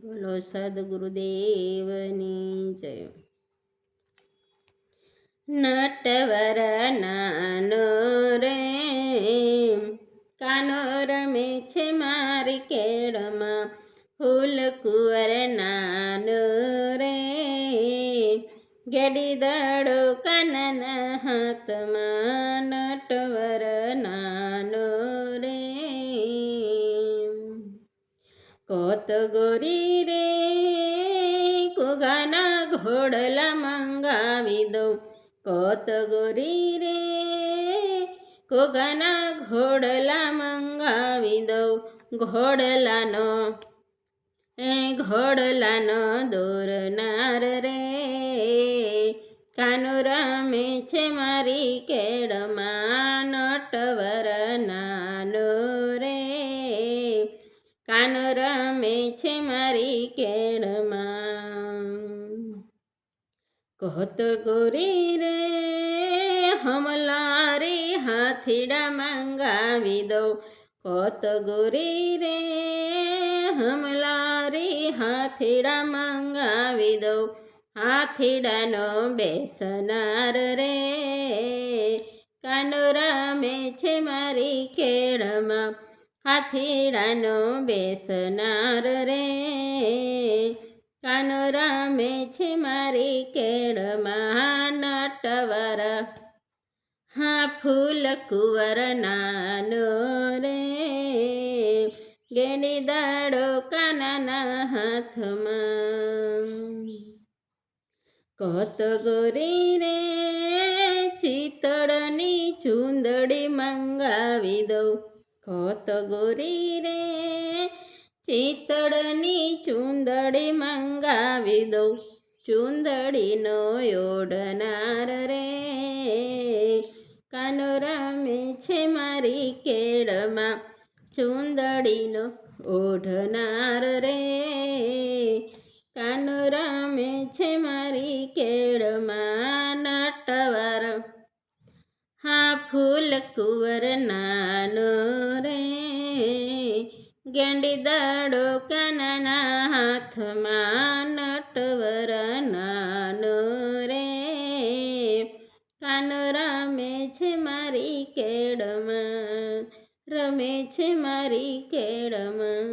બોલો સદગુરુદેવની જય. નટવર નાનો રે, કાનો રમે છે મારી કેળમાં, ફૂલ કુંવર નાનો રે ગેડી દડો કાનના હાથમાં, નટવર કોત ગોરી રે કોગાના ઘોડલા મંગાવી દઉં. કોત ગોરી રે કોગાના ઘોડલા મંગાવી દઉં. ઘોડલાનો, એ ઘોડલાનો દોરનાર રે. કાનો રમે છે મારી કેડમાં નટવર કાનો રમે છે મારી કેળમાં. કહત ગોરી રે, હમલા રે, હાથીડા મંગાવી દઉં. કહત ગોરી રે, હમલા રે, હાથીડા મંગાવી દઉં. હાથીડાનો બેસનાર રે, કાન રમે છે મારી કેળમાં. હાથીડાનો બેસનાર રે. કાનો રમે છે મારી કેળમાં નટવર. હા, ફૂલ કુંવર નાનો રે. ગેડી દાડો કાનાના હાથમાં. કત ગોરી રે ચિતળની ચૂંદડી મંગાવી દઉં. કત ગોરી રે ચિતળની ચુંદડી મંગાવી દઉં. ચુંદડીનો ઓઢનાર રે, કાનો રમે છે મારી કેળમાં. ચુંદડીનો ઓઢનાર રે, કાનો રમે છે મારી કેળમાં. હા ફૂલ કુંવર નાનો રે ગેંડી દાડો કાનાના હાથમાં નટવર નાનો રે કાનો રમે છે મારી કેળમાં રમે છે મારી કેળમાં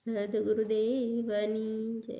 સદગુરુદેવની જય